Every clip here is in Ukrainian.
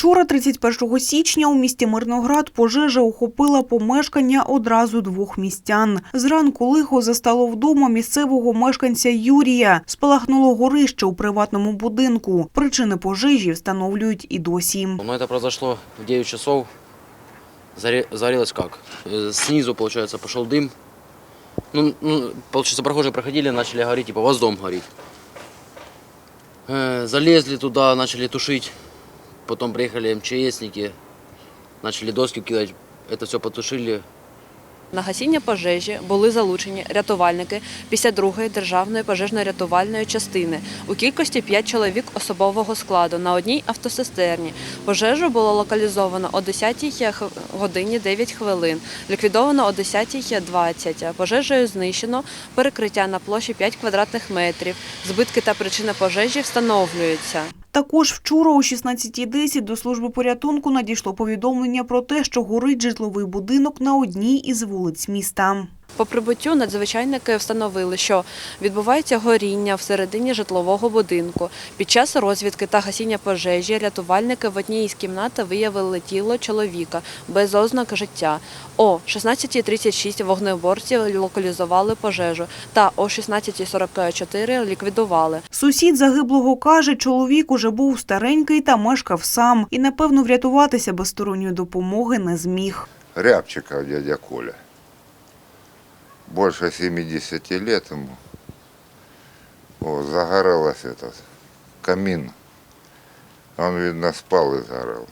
Вчора, 31 січня, у місті Мирноград пожежа охопила помешкання одразу двох містян. Зранку лихо застало вдома місцевого мешканця Юрія. Спалахнуло горище у приватному будинку. Причини пожежі встановлюють і досі. Но это произошло в 9 часов. Заре- Загорелось как? Э, Снизу, получается, пошел дым. Ну, ну, получается, прохожие проходили, начали гореть, типа, у вас дом горит. Э, Залезли туда, начали тушить. Потом приехали МЧСники, начали доски кидать. Это все потушили. На гасіння пожежі були залучені рятувальники 52-ї державної пожежно-рятувальної частини у кількості 5 чоловік особового складу на одній автосистерні. Пожежу було локалізовано о 10 годині 9 хвилин, ліквідовано о 10.20. Пожежею знищено перекриття на площі 5 квадратних метрів. Збитки та причини пожежі встановлюються. Також вчора о 16.10 до служби порятунку надійшло повідомлення про те, що горить житловий будинок на одній із вулиць міста. По прибуттю надзвичайники встановили, що відбувається горіння всередині житлового будинку. Під час розвідки та гасіння пожежі рятувальники в одній із кімнат виявили тіло чоловіка без ознак життя. О 16.36 вогнеборці локалізували пожежу та о 16.44 ліквідували. Сусід загиблого каже, чоловік уже був старенький та мешкав сам і, напевно, врятуватися без сторонньої допомоги не зміг. Рябчиков дядя Коля. Больше 70 лет ему. О, загорелось этот камин. Он, видно, спал и сгорел.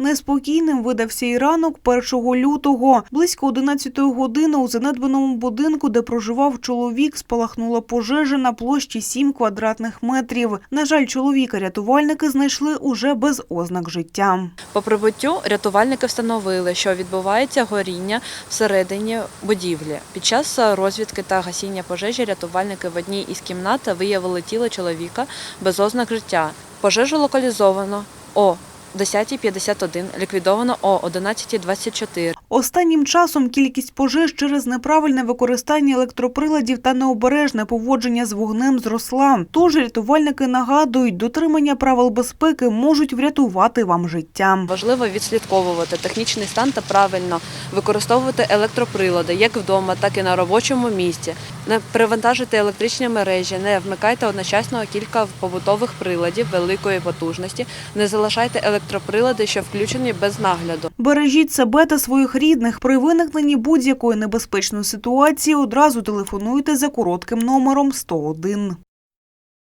Неспокійним видався і ранок 1 лютого. Близько 11 години у занедбаному будинку, де проживав чоловік, спалахнула пожежа на площі 7 квадратних метрів. На жаль, чоловіка рятувальники знайшли уже без ознак життя. По прибуттю рятувальники встановили, що відбувається горіння всередині будівлі. Під час розвідки та гасіння пожежі рятувальники в одній із кімнат виявили тіло чоловіка без ознак життя. Пожежу локалізовано о 10.51, ліквідовано о 11.24. Останнім часом кількість пожеж через неправильне використання електроприладів та необережне поводження з вогнем зросла. Тож рятувальники нагадують, дотримання правил безпеки можуть врятувати вам життя. Важливо відслідковувати технічний стан та правильно використовувати електроприлади як вдома, так і на робочому місці. Не перевантажуйте електричні мережі, не вмикайте одночасно кілька побутових приладів великої потужності, не залишайте електроприлади, що включені без нагляду. Бережіть себе та своїх рідних. При виникненні будь-якої небезпечної ситуації одразу телефонуйте за коротким номером 101.